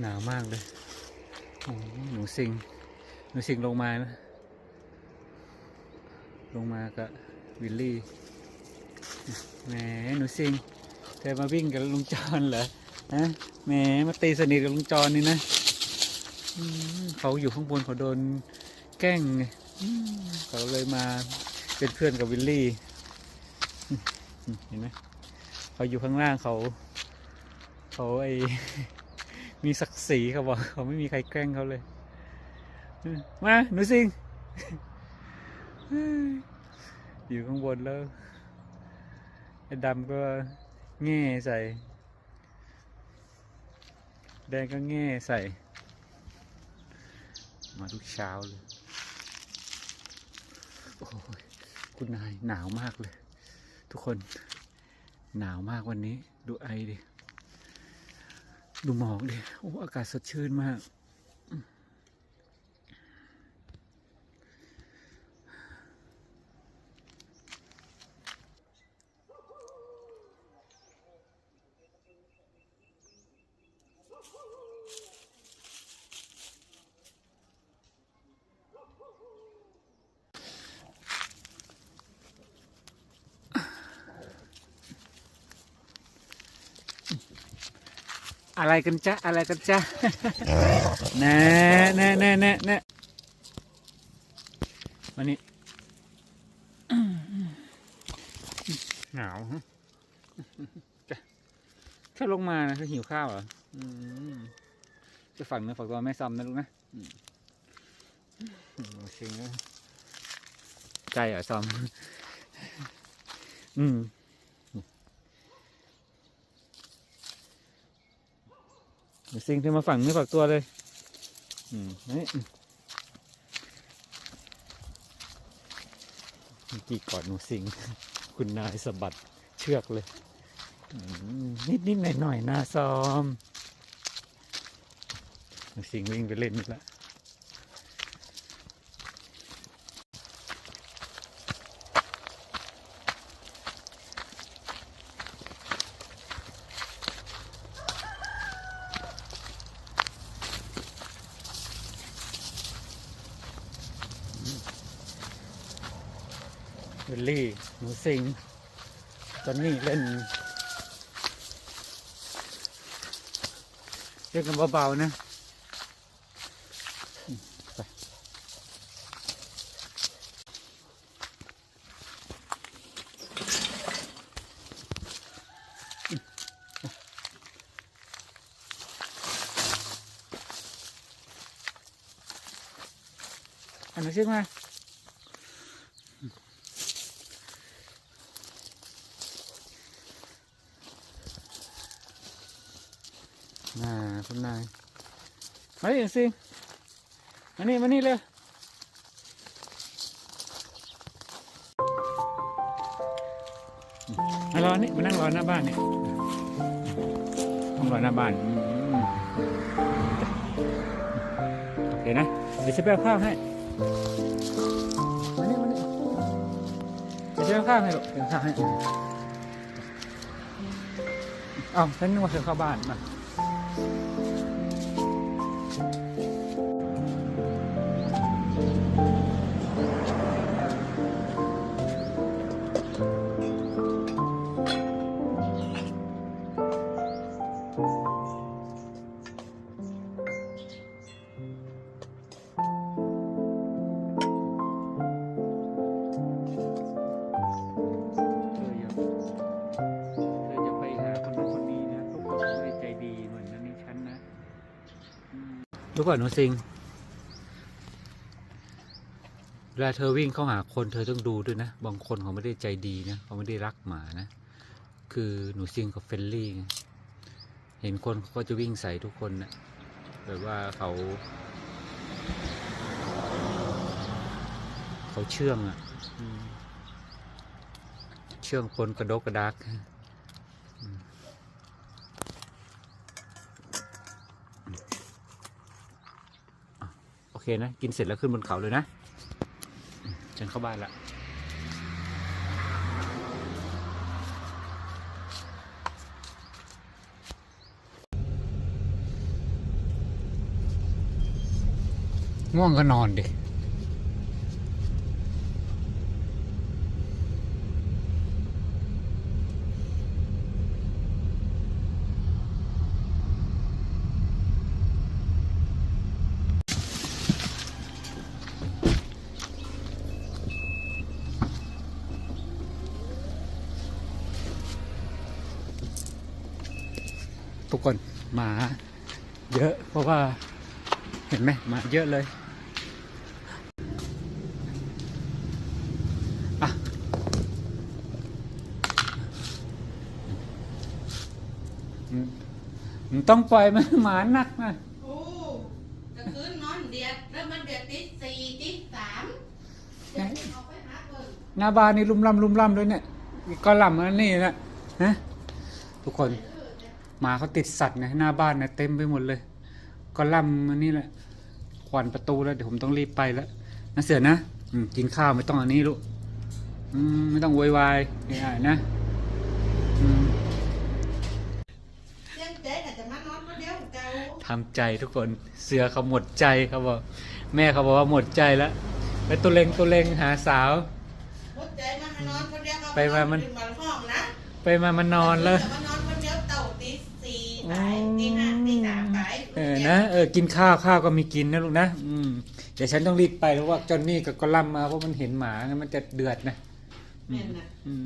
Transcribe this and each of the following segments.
หนาวมากเลยโอ้หนูสิงหนูสิงลงมานะ ลงมากับวิลลี่แหมหนูสิงเธอมาวิ่งกับลุงจอนเหรอฮะแหมมาตีสนิทกับลุงจอนนี่นะเขาอยู่ข้างบนเขาโดนแกล้งไงเขาเลยมาเป็นเพื่อนกับวิลลี่เห็นไหมเขาอยู่ข้างล่างเขา เขาไอ มีศักดิ์ศรีเขาบอกเขาไม่มีใครแกล้งเขาเลย มาหนูสิง อยู่ข้างบนแล้วไอ้ดำก็แง่ใส่ แดงก็แง่ใส่ มาทุกเช้าเลย โอ้ยคุณนายหนาวมากเลย ทุกคนหนาวมากวันนี้ดูไอดิ ดูหมอกดิโอ้อากาศสดชื่นมาก อะไรกันจ๊ะอะไรกันจ๊ะแน่แน่แน่แน่แน่วันนี้หนาวฮะจะแค่ลงมานะก็หิวข้าวเหรออืมจะฝักเนื้อฝักตัวไม่ซ้ำนะลูกนะอืมอืมโอเคนะใจเหรอะซ้ำอืม เดี๋ยวซิงเธอมาฝั่งนี้ฝักตัวเลยอืมนี่เมื่อกี้กอนหนูสิง คุณนายสะบัดเชือกเลย นิดนิดหน่อยหน่อยๆนะซ้อมหนูสิงวิ่งไปเล่นอีกแล้ว วลลี่หนูสิงตอนนี้เล่น เล่นกันเบาๆนะอันนี้ชื่อมา น่าคุณนาย มาดิสิมานี่มานี่เลยมารอนี่มานั่งรอหน้าบ้านเนี่ยนั่งรอหน้าบ้านอืมโอเคนะเดี๋ยวจะไปเอาข้าวให้มานี่มานี่เดี๋ยวจะเอาข้าวให้ลูกเดี๋ยวข้าวให้เอาฉันนึกว่าเธอเข้าบ้านมา ดูก่อนหนูสิงเวลาเธอวิ่งเข้าหาคนเธอต้องดูด้วยนะ บางคนเขาไม่ได้ใจดีนะเขาไม่ได้รักหมานะ คือหนูซิงกับเฟลลี่เห็นคนเขาก็จะวิ่งใส่ทุกคนนะแบบว่าเขาเขาเชื่องอะ เชื่องปนกระดกกระดัก โอเคนะ กินเสร็จแล้วขึ้นบนเขาเลยนะฉันเข้าบ้านละง่วงก็นอนดิ เยอะ เพราะว่าเห็นไหมหมาเยอะเลยอะอืมอืมต้องปล่อยมันหมาหนักนะโอ้กลางคืนนอนเดียดแล้วมันเดียดตีสี่ตีสามเดี๋ยวออกไปหาเบิ่งหน้าบ้านนี่ลุ่มล่ำลุ่มล่ำด้วยเนี่ยมีกอลัมน์อันนี้นะฮะทุกคน หมาเขาติดสัตว์นะหน้าบ้านนะเต็มไปหมดเลยกอลัมน์อันนี้แหละขวัญประตูแล้วเดี๋ยวผมต้องรีบไปแล้วนะเสือนะอืมกินข้าวไม่ต้องอันนี้ลูกอืมไม่ต้องโวยวายง่ายๆนะอืมเสียงเจ๊ก็จะมานอนคนเดียวเจ้าทำใจทุกคนเสือเขาหมดใจเขาบอกแม่เขาบอกว่าหมดใจแล้วไปตัวเล็งตัวเล็งหาสาวหัวใจมาให้นอนคนเดียวก็ไปมามันขึ้ห้องนะไปมามันนอนแล้ว มานอนคนเดียวเต่าตีสี่ไปตีห้าตีสามไป เออนะเออกินข้าวข้าวก็มีกินนะลูกนะอืมเดี๋ยวฉันต้องรีบไปเพราะว่าจอนนี่กับกอลัมน์มาเพราะมันเห็นหมางั้นมันจะเดือดนะแม่นน่ะอืม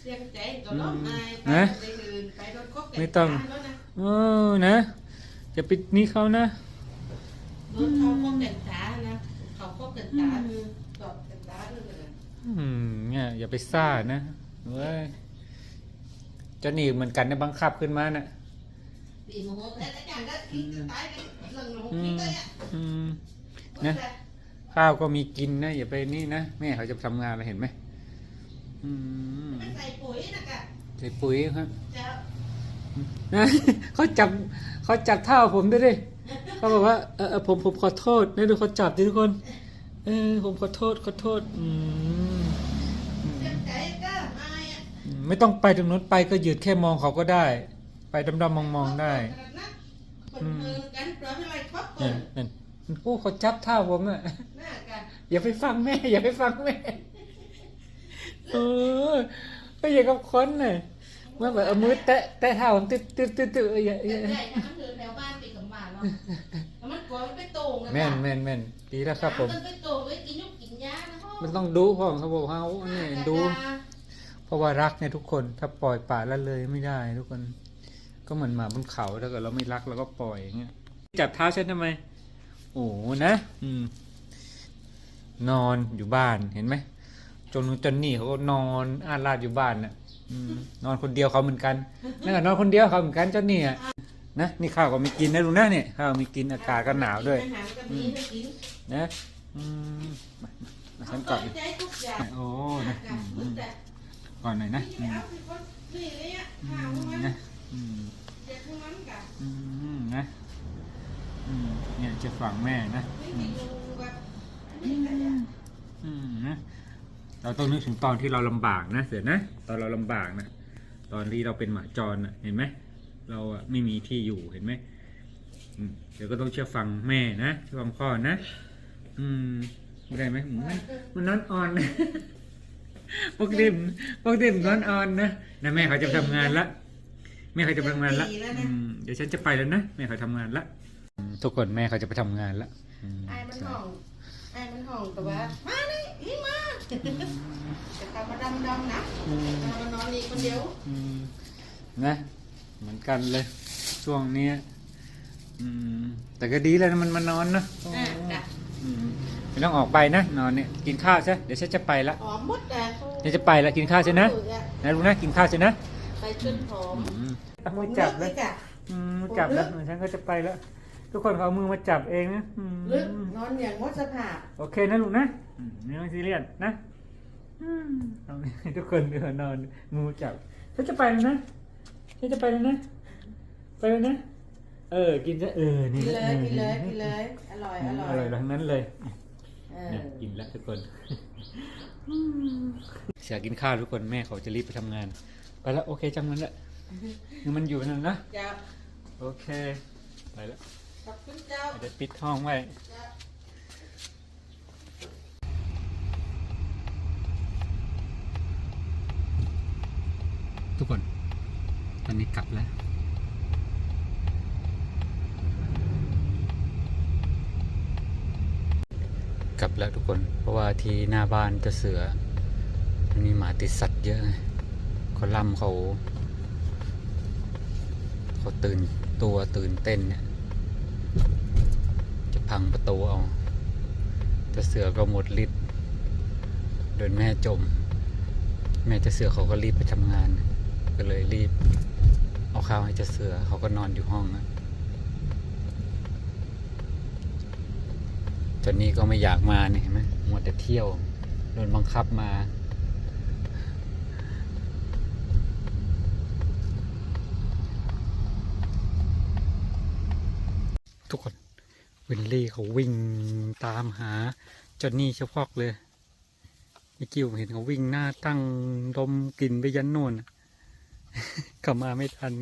เสียงเจ๊ก็ร้องไห้ไปนะ ไปอื่นไปโดนคบกันไม่ต้อง แล้วนะเออนะอย่าไปนี่เขานะ โดนเขาคบกันตานะเขาคบกันตาคือตอบกันตาด้วยเลยอืมเนี่ยอย่าไปซ่านะเว้ยจอนนี่เหมือนกันนะบังคับขึ้นมาน่ะ ปีโมโหแต่ละอย่างก็คิดจะตายกันเรื่องของอืคิดมเลยอะอืมนะข้าวก็มีกินนะอย่าไปนี่นะแม่เขาจะทำงานอะไรเห็นไหมอืมไม่ใส่ปุ๋ยนะกะใส่ปุ๋ยครับจะนะเขาจับเขาจับเท้าผมด้วยดิเขาบอกว่าเออเออผมผมขอโทษนี่ดูเขาจับดิทุกคน เออผมขอโทษขอโทษ อืมอืมเจ็บใจก็ไม่อะอืมไม่ต้องไปตรงนู้นไปก็หยุดแค่มองเขาก็ได้ ไปดำๆมองๆได้คนเมืองกันเปล่าอะไรครบคเนี่ยนนั่นโอ้เขาจับเท้าผมอะน่ากันอย่าไปฟังแม่ อย่าไปฟังแม่เออก็อย่ากับคนน่ะว่าแบบเอามือแตะแตะเท้าผมตึ๊ดตึ๊ดตึ๊ดตึ๊ดอย่าอแต่ย่าใหญ่ถ้ามันเดินแถวบ้านไปกับบ้านเนาะแล้วมันกลัวมันไปโต่งนะแม่นแม่นแม่นดีแล้วครับผมมันไปโต่งไว้กินยุกกินยานะพ่อมันต้องดูพ่อเขาบอกเขาเนี่ยดู เพราะว่ารักเนี่ยทุกคนถ้าปล่อยป่าละเลยไม่ได้ทุกคน ก็เหมือนหมาบนเขาถ้าเกิดเราไม่รักเราก็ปล่อยอย่างเงี้ยจับเท้าฉันทำไม โอ้นะ อืม นอนอยู่บ้านเห็นไหมจนจนนี่เขาก็นอนอาลาดอยู่บ้านน่ะอนอนคนเดียวเขาเหมือนกันนั่นก็นอนคนเดียวเขาเหมือนกันเจ้านี่อะนะนี่ข้าวก็มีกินนะลุงนะเนี่ยข้าวมีกินอากาศก็หนาวด้วยนะอืมาฉันกอดดิใจทุกโอ้นะกัอืนมเหมือือนมแต่ก่อนหน่อยนะนี่อืมเอาสิคนนี่เลยอะ อืมมันะเด็กพวกนั้นกันอืมนะอืมเนี่ยจะฝังแม่นะไม่อืได้มดูแบบนี่ก็จะอืมนะเราต้องนึกถึงตอนที่เราลำบากนะเสือนะตอนเราลำบากนะตอนที่เราเป็นหมาจรนะเห็นไหมเราอะไม่มีที่อยู่เห็นไหมอืมเดี๋ยวก็ต้องเชื่อฟังแม่นะเชื่อฟังพ่อนะอืมไม่ได้ไหมมันมันนอนอ่อนนะ ปกติปกติมนนอนอ่อนนะนะแม่เขาจะไปทำงานละ แม่เขาจะไปทำงานละอืมเดี๋ยวฉันจะไปแล้วนะแม่เขาทำงานละอืมทุกคนแม่เขาจะไปทำงานละอืมไอ้มันห้องไอ้มันห้องแต่ว่ามานี่อีมาจะทำมาดำดำๆนะอืมจะมานอนนี่คนเดียวอืมนะ เหมือนกันเลย ช่วงเนี้ยอืม แต่ก็ดีแล้วนะมันมานอนนะอะจ้ะอืมไม่ต้องออกไปนะนอนเนี่ยกินข้าวใช่เดี๋ยวฉันจะไปละหอมหมดแต่เดี๋ยวจะไปละกินข้าวใช่นะนะลูกนะกินข้าวใช่นะ ไปจนหอมอืมเอามือจับเลยจ้ะอืมจับแล้วฉันก็จะไปแล้ว ทุกคนเขาเอามือมาจับเองนะอืมลึกนอนอย่างมดสภาพโอเคนะลูกนะอืมไม่ต้องซีเรียสนะอืมเอาให้ทุกคนเดินนอนมือจับฉันจะไปแล้วนะฉันจะไปแล้วนะ ไปแล้วนะ เออ กินซะเออกินี่นเลยออกินเลยกินเลย อร่อยอือมร่ออยร่อยทั้งนั้นเลยเออเนี่ยกินแล้วทุกคนเสียกินข้าวทุกคนแม่เขาจะรีบไปทำงาน ไปแล้วโอเคจำนั้นแหละมันอยู่นั่นนะโอเค ไปแล้วจ้เดี๋ยวปิดห้องไว้ทุกคน ตอนนี้กลับแล้ว กลับแล้วทุกคน เพราะว่าที่หน้าบ้านจะเสือมันมีหมาติดสัตว์เยอะไง เขาล่ำเขา เขาตื่นตัวตื่นเต้นเนี่ย จะพังประตูเอาเจะเสือก็หมดฤทธิ์โดนแม่จม แม่เจะเสือเขาก็รีบไปทำงาน ก็เลยรีบ เอาข้าวให้เจะเสือเขาก็นอนอยู่ห้องนะจนนี้ก็ไม่อยากมาเนี่ยเห็นไหมมัวแต่เที่ยวโดนบังคับมา ทุกคนวินลี่เขาวิ่งตามหาจอนนี่เฉพาะเลยไอ้กิวเห็นเขาวิ่งหน้าตั้งดมกลิ่นไปยันโน่นน่ะเขามาไม่ทัน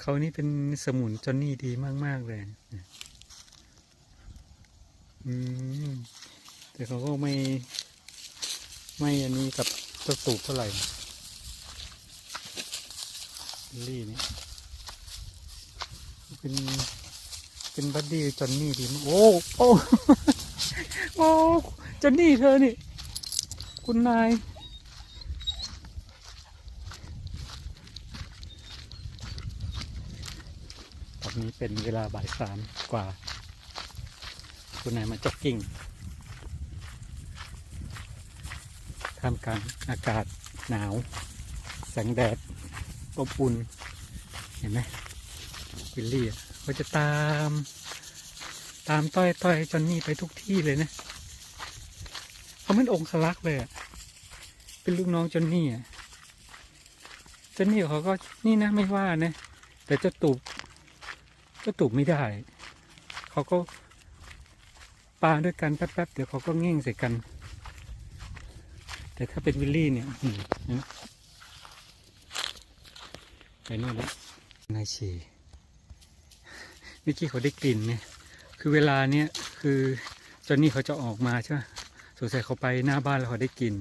เขานี่เป็นสมุนจอนนี่ดีมากๆเลยแต่เขาก็ไม่ ไม่อันนี้กับเจ้าตูบเท่าไหร่ลลี่นี่ เป็น เป็นบัดดี้จอนนี่ดีมากโอ้โอ้โอ้จอนนี่เธอนี่ คุณนายตอนนี้เป็นเวลาบ่ายสามกว่า คุณนายมาจ็อกกิ้งท่ามกลางอากาศหนาว แสงแดดอบอุ่น เห็นไหม วิลลี่เขาจะตาม ตามต้อยต้อยจอนนี่ไปทุกที่เลยนะเขาเป็นองคลักษ์เลยเป็นลูกน้องจอนนี่อะจอนนี่เขาก็นี่นะไม่ว่านะแต่เจ้าตูบเจ้าตูบไม่ได้ เขาก็ปาด้วยกันแป๊บๆเดี๋ยวเขาก็เง่งใส่กัน แต่ถ้าเป็นวิลลี่เนี่ยนไหมไปนู่นแล้วนายฉี่ เมื่อกี้เขาได้กลิ่นเนี่ยคือเวลาเนี้ยคือจอนนี่เขาจะออกมาใช่ไหมสงสัยเขาไปหน้าบ้านแล้วเขาได้กลิ่น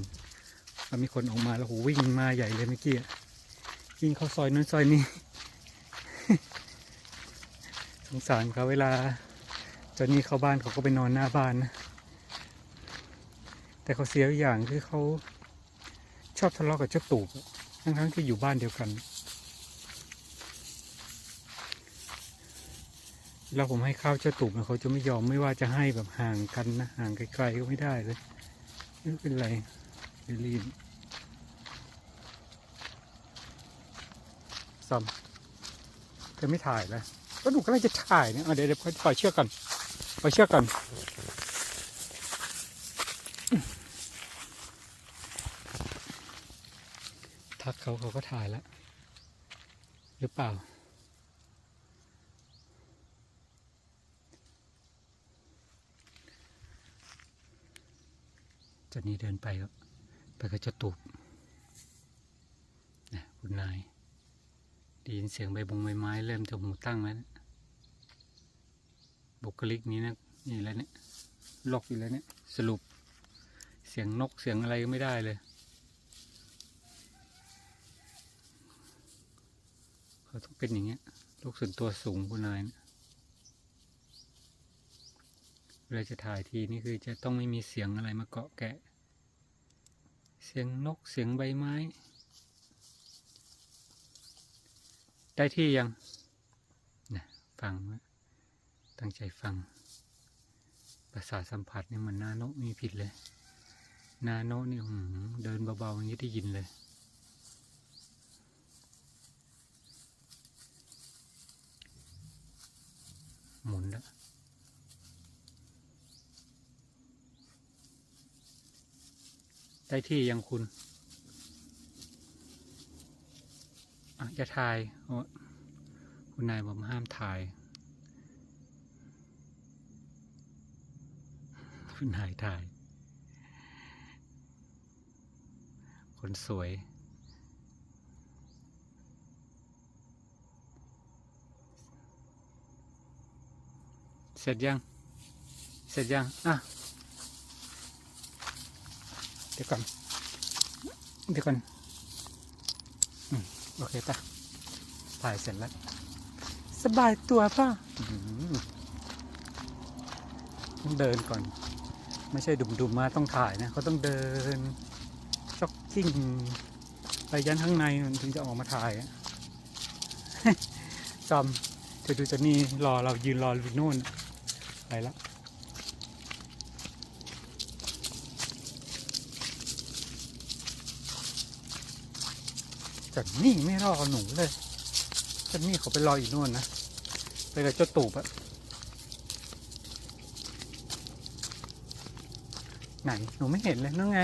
แล้วมีคนออกมาแล้วโหวิ่งมาใหญ่เลยเมื่อกี้วิ่งเข้าซอยนั้นซอยนี้ สงสารเขาเวลาจอนนี่เข้าบ้านเขาก็ไปนอนหน้าบ้านนะแต่เขาเสียอย่างคือเขาชอบทะเลาะกับเจ้าตูบทั้งๆที่อยู่บ้านเดียวกัน แล้วผมให้ข้าวเจ้าตุ่มนะเขาจะไม่ยอมไม่ว่าจะให้แบบห่างกันนะห่างไกลๆก็ไม่ได้เลยไม่เป็นไรเดลีนซ้ำเธอไม่ถ่ายแล้วก็หนูก็เลยจะถ่ายเนี่ยเอาเดี๋ยวเดี๋ยวปล่อยเชือกก่อนปล่อยเชือกก่อนทักเขาเขาก็ถ่ายแล้ว หรือเปล่า จอนนี่เดินไปก็ไปก็จะตูบนะคุณนายได้ยินเสียงใบบงใบไม้ เริ่มจะหูตั้งแล้วนะบุคลิกนี้นะนี่แล้วเนี่ยล็อกอยู่แล้วเนี่ยสรุปเสียงนกเสียงอะไรก็ไม่ได้เลยเขาต้องเป็นอย่างเงี้ยลูกส่วนตัวสูงคุณนายนะเวลาจะถ่ายทีนี่คือจะต้องไม่มีเสียงอะไรมาเกาะแกะ เสียงนกเสียงใบไม้ ได้ที่ยังนะฟังตั้งใจฟัง ประสาทสัมผัสนี่เหมันนาโนกมีผิดเลย นาโนนี่หืมเดินเบาๆอย่างนี้ได้ยินเลยหมุนแล้ว ได้ที่ยังคุณอะจะถ่ายคุณนายบอกห้ามถ่าย คุณนายถ่าย คนสวยเสร็จยัง เสร็จยัง อะ เดี๋ยวก่อน เดี๋ยวก่อนอืมโอเคป่ะถ่ายเสร็จแล้ว สบายตัวป่ะอื้อหือต้องเดินก่อน ไม่ใช่ดุมๆมาต้องถ่ายนะเขาต้องเดินจ็อกกิ้งไปยันข้างในมันถึงจะออกมาถ่ายอะจอมเธอดูจะนี่รอเรายืนรออยู่นู่นไปแล้ว จันนี่ไม่รอหนูเลยจันนี่เขาไปรออยู่นู่นนะไปกับเจ้าตูบอะไหนหนูไม่เห็นเลยนั่นไง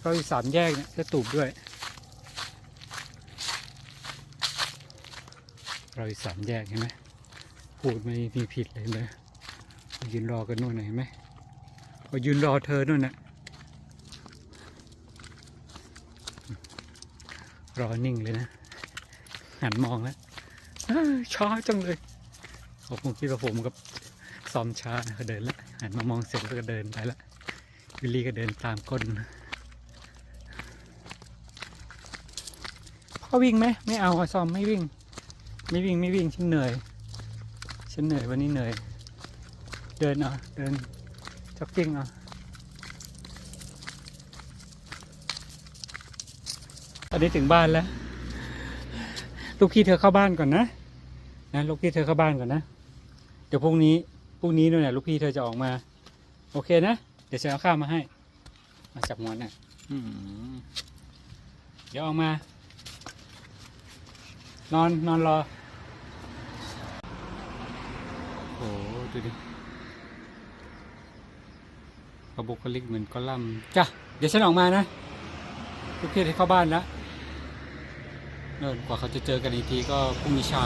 เราอยู่สามแยกเนี่ยเจ้าตูบด้วย เราอยู่สามแยกเห็นไหมพูดไม่มีผิดเลยเลยยืนรอกันนู่นน่ะเห็นไหมเขายืนรอเธอนู่นน่ะ รอนิ่งเลยนะ หันมองแล้วช้าจังเลยผมคงคิดว่าผมกับซ้อมช้านะก็เดินแล้วหันมามองเสร็จแล้วก็เดินไปละวิลลี่ก็เดินตามก้นพ่อวิ่งไหมไม่เอาอะซ้อมไม่วิ่ง ไม่วิ่งไม่วิ่งฉันเหนื่อยฉันเหนื่อยวันนี้เหนื่อย เดินเอาเดินจ็อกกิ้งเอา ตอนนี้ถึงบ้านแล้ว ลูกพี่เธอเข้าบ้านก่อนนะ นะลูกพี่เธอเข้าบ้านก่อนนะ เดี๋ยวพรุ่งนี้พรุ่งนี้นู่นน่ะลูกพี่เธอจะออกมา โอเคนะ เดี๋ยวฉันเอาข้าวมาให้ มาจับหมอนน่ะอืมเดี๋ยวออกมา นอนนอนรอ โอ้ดูดิกระบุกลิกเหมือนกอลัมน์จ้ะ เดี๋ยวฉันออกมานะลูกพี่ให้เข้าบ้านแล้ว เนิ่นกว่าเขาจะเจอกันอีกทีก็พรุ่งนี้เช้า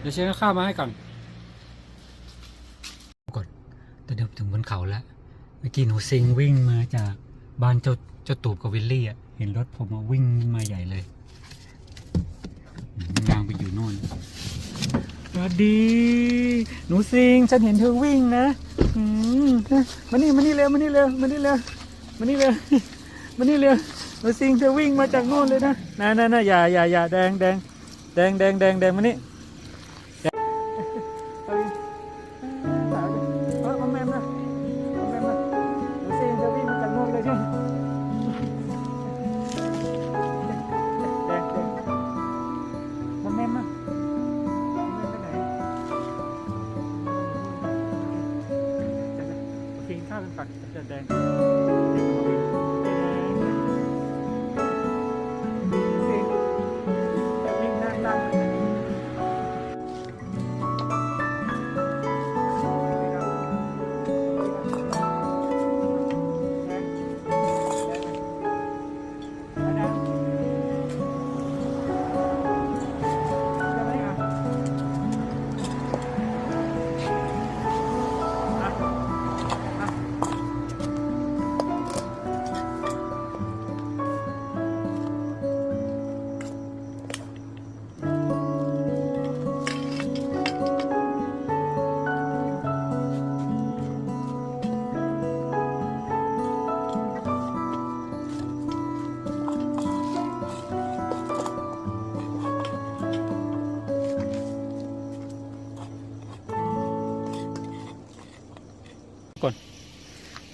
เดี๋ยวฉันเอาข้าวมาให้ก่อนก่อนตอนเดินถึงบนเขาแล้ว เมื่อกี้หนูซิงวิ่งมาจากบ้านเจ้าเจ้าตูบกับวิลลี่อะ เห็นรถผมมาวิ่งมาใหญ่เลยนางไปอยู่โน่นสวัสดี หนูซิง ฉันเห็นเธอวิ่งนะอืมมานี่มานี่เร็วมานี่เร็วมานี่เร็วมานี่เร็วมานี่เร็ว หนูซิงเธอวิ่งมาจากโน่นเลยนะน่าน่าน่าอย่าอย่าอย่าแดงแดงแดงแดงแดงแดงมานี่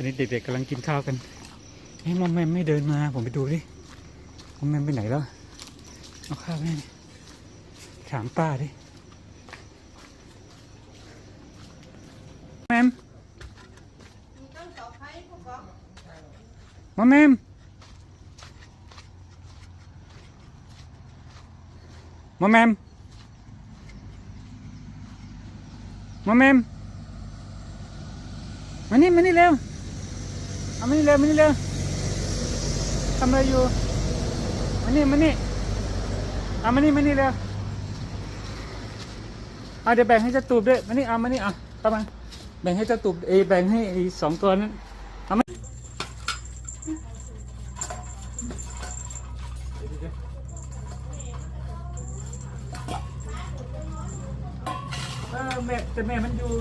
อนนี้เด็กๆกำลังกินข้าวกันเฮ้ยมอมแมมไม่เดินมา ผมไปดูดิมอมแมมไปไหนแล้ว เอาข้าวให้ดิถามป้าดิ แมมต้องต่อไปพวกบอกมอมแมมมอมแมมมอมแมมมานี่มานี่เร็ว เอามานี่เร็วมานี่เร็วทำอะไรอยู่มานี่มานี่เอามานี่มานี่เร็วเอาเดี๋ยวแบ่งให้เจ้าตูบด้วยมานี่เอามานี่เอาตามมาแบ่งให้เจ้าตูบเอยแบ่งให้ไอ้สองตัวนั้นเอามาเออแม่แต่แม่มันอยู่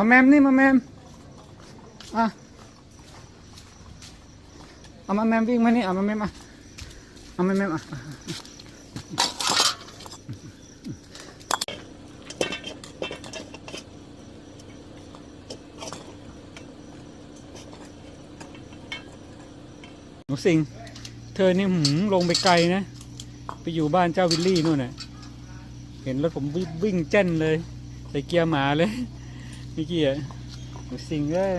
มาแมมนี่มาแมมอะเอามาแมมวิ่งมานี่เอามาแมมอะเอามาแมมอะหนูสิง เธอนี่หืมลงไปไกลนะ ไปอยู่บ้านเจ้าวิลลี่นู่นน่ะ เห็นรถผมวิ่งวิ่งเจ้นเลย ใส่เกียร์หมาเลย เมื่อกี้อะหนูสิงเลย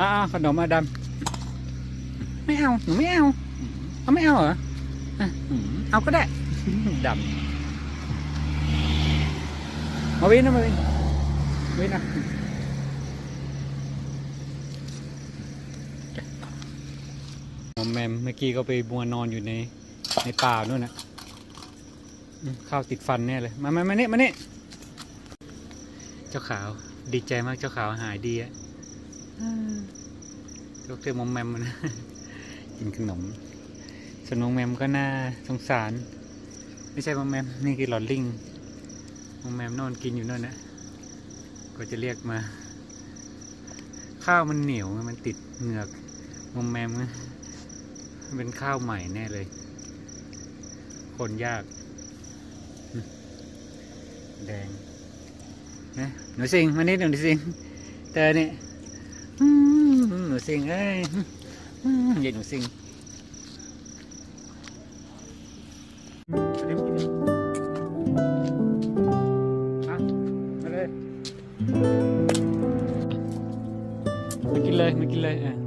อ่าขนมอาดำไม่เอาหนูไม่เอาเอาไม่เอาเหรออะอืมเอาก็ได้ดำมาวินนะมาวินวินนะมอมแมมเมื่อกี้ก็ไปบัวนอนอยู่ในในป่านู่นนะอืมข้าวติดฟันแน่เลย มามามานี่มานี่เจ้าขาว ดีใจมากเจ้าขาวหายดีอะอ่าลูกเจอมอมแมมมันกินขนมส่วนน้องแมมก็น่าสงสาร ไม่ใช่มอมแมมนี่คือหลอดลิงมอมแมมนอนกินอยู่นั่นนะก็จะเรียกมา ข้าวมันเหนียวมันติดเหงือกมอมแมมมันเป็นข้าวใหม่แน่เลย คนยากอืมแดง นะหนูสิงมานี่หนูสิงเธอเนี่ยหนูสิงเอ้ยอืมอย่าหนูสิงเอามาเลยมากินเลยมากินเลยอะ